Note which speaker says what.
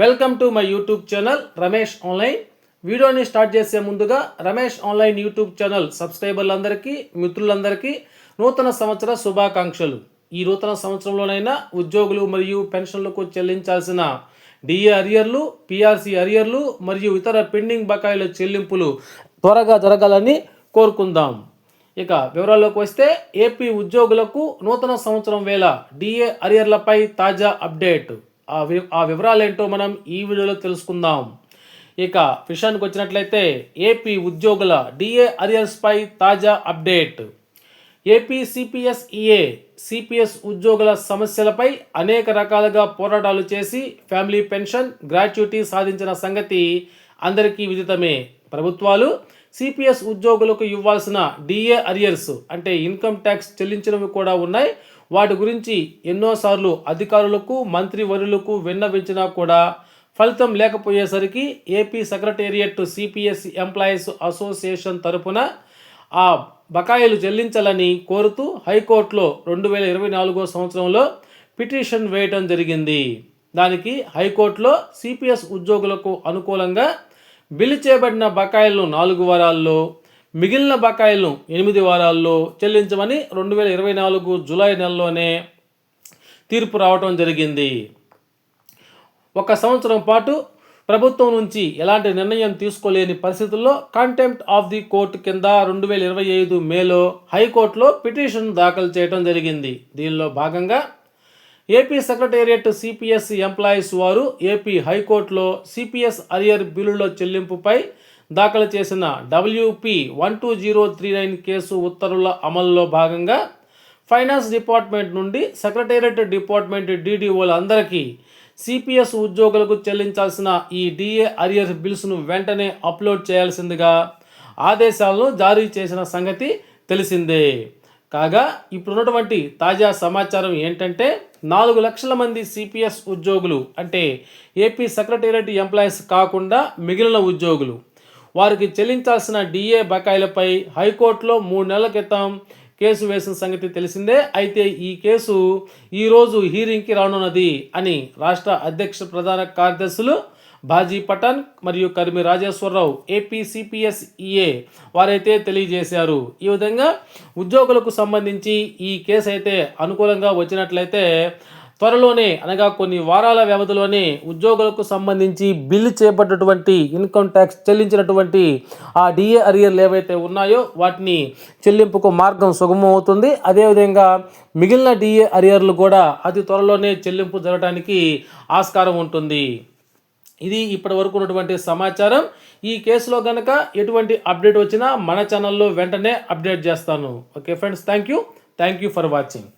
Speaker 1: Welcome to my YouTube channel Ramesh online వీడియోని start చేసే ముందుగా రమేష్ ఆన్లైన్ యూట్యూబ్ ఛానల్ సబ్స్క్రైబర్లందరికీ మిత్రులందరికీ నూతన సంవత్సర శుభాకాంక్షలు. ఈ నూతన సంవత్సరంలోనైనా ఉద్యోగులు మరియు పెన్షన్లకు చెల్లించాల్సిన డిఏ అరియర్లు పిఆర్సి అరియర్లు మరియు ఇతర పెండింగ్ బకాయిల చెల్లింపులు త్వరగా జరగాలని కోరుకుందాం. ఇక వివరాల్లోకి వస్తే ఏపీ ఉద్యోగులకు నూతన సంవత్సరం వేళ డిఏ అరియర్లపై తాజా అప్డేట్. ఆ వి ఆ మనం ఈ వీడియోలో తెలుసుకుందాం. ఇక విషయానికి వచ్చినట్లయితే ఏపీ ఉద్యోగుల డిఏ అరియర్స్పై తాజా అప్డేట్. ఏపీ సిపిఎస్ఈఏ సిపిఎస్ ఉద్యోగుల సమస్యలపై అనేక రకాలుగా పోరాటాలు చేసి ఫ్యామిలీ పెన్షన్ గ్రాట్యుటీ సాధించిన సంగతి అందరికీ విదితమే. ప్రభుత్వాలు సిపిఎస్ ఉద్యోగులకు ఇవ్వాల్సిన డిఏ అరియర్స్ అంటే ఇన్కమ్ ట్యాక్స్ చెల్లించినవి కూడా ఉన్నాయి. వాటి గురించి ఎన్నోసార్లు అధికారులకు మంత్రివర్యులకు విన్నవించినా కూడా ఫలితం లేకపోయేసరికి AP secretariat CPS employees association తరపున ఆ బకాయిలు చెల్లించాలని కోరుతూ హైకోర్టులో రెండు వేల ఇరవై నాలుగో సంవత్సరంలో పిటిషన్ వేయటం జరిగింది. దానికి హైకోర్టులో సిపిఎస్ ఉద్యోగులకు అనుకూలంగా బిల్లు చేయబడిన బకాయిలను నాలుగు వారాల్లో మిగిలిన బకాయిలను ఎనిమిది వారాల్లో చెల్లించమని రెండు వేల ఇరవై నాలుగు జూలై నెలలోనే తీర్పు రావటం జరిగింది. ఒక సంవత్సరం పాటు ప్రభుత్వం నుంచి ఎలాంటి నిర్ణయం తీసుకోలేని పరిస్థితుల్లో కంటెంప్ట్ ఆఫ్ ది కోర్టు కింద రెండు వేల ఇరవై ఐదు మేలో హైకోర్టులో పిటిషన్ దాఖలు చేయడం జరిగింది. దీనిలో భాగంగా ఏపీ సెక్రటేరియట్ సిపిఎస్ ఎంప్లాయీస్ వారు ఏపీ హైకోర్టులో సిపిఎస్ అరియర్ బిల్లుల చెల్లింపుపై దాఖలు చేసిన WP one two zero three nine case ఉత్తర్వుల అమలులో భాగంగా ఫైనాన్స్ డిపార్ట్మెంట్ నుండి సెక్రటేరియట్ డిపార్ట్మెంట్ డీడీఓలందరికీ సిపిఎస్ ఉద్యోగులకు చెల్లించాల్సిన ఈ డిఏ అరియర్ బిల్స్ను వెంటనే అప్లోడ్ చేయాల్సిందిగా ఆదేశాలను జారీ చేసిన సంగతి తెలిసిందే. కాగా ఇప్పుడున్నటువంటి తాజా సమాచారం ఏంటంటే నాలుగు లక్షల మంది సిపిఎస్ ఉద్యోగులు అంటే ఏపీ సెక్రటేరియట్ ఎంప్లాయీస్ కాకుండా మిగిలిన ఉద్యోగులు. వారికి చెల్లించాల్సిన డిఏ బకాయిలపై హైకోర్టులో మూడు నెలల క్రితం కేసు వేసిన సంగతి తెలిసిందే. అయితే ఈ కేసు ఈరోజు హీరింగ్కి రానున్నది అని రాష్ట్ర అధ్యక్ష ప్రధాన కార్యదర్శులు బాజీ పఠాన్ మరియు కరిమి రాజేశ్వరరావు ఏపీసీపీఎస్ఈఏ వారైతే తెలియజేశారు. ఈ విధంగా ఉద్యోగులకు సంబంధించి ఈ కేసు అయితే అనుకూలంగా వచ్చినట్లయితే త్వరలోనే అనగా కొన్ని వారాల వ్యవధిలోనే ఉద్యోగులకు సంబంధించి బిల్లు చేపట్టినటువంటి ఇన్కమ్ ట్యాక్స్ చెల్లించినటువంటి ఆ డిఏ అరియర్లు ఏవైతే ఉన్నాయో వాటిని చెల్లింపుకు మార్గం సుగమమవుతుంది అదేవిధంగా మిగిలిన డిఏ అరియర్లు కూడా అతి త్వరలోనే చెల్లింపు జరగడానికి ఆస్కారం ఉంటుంది. ఇది ఇప్పటి వరకు ఉన్నటువంటి సమాచారం. ఈ కేసులో కనుక ఎటువంటి అప్డేట్ వచ్చినా మన ఛానల్లో వెంటనే అప్డేట్ చేస్తాను. Okay friends thank you thank you for watching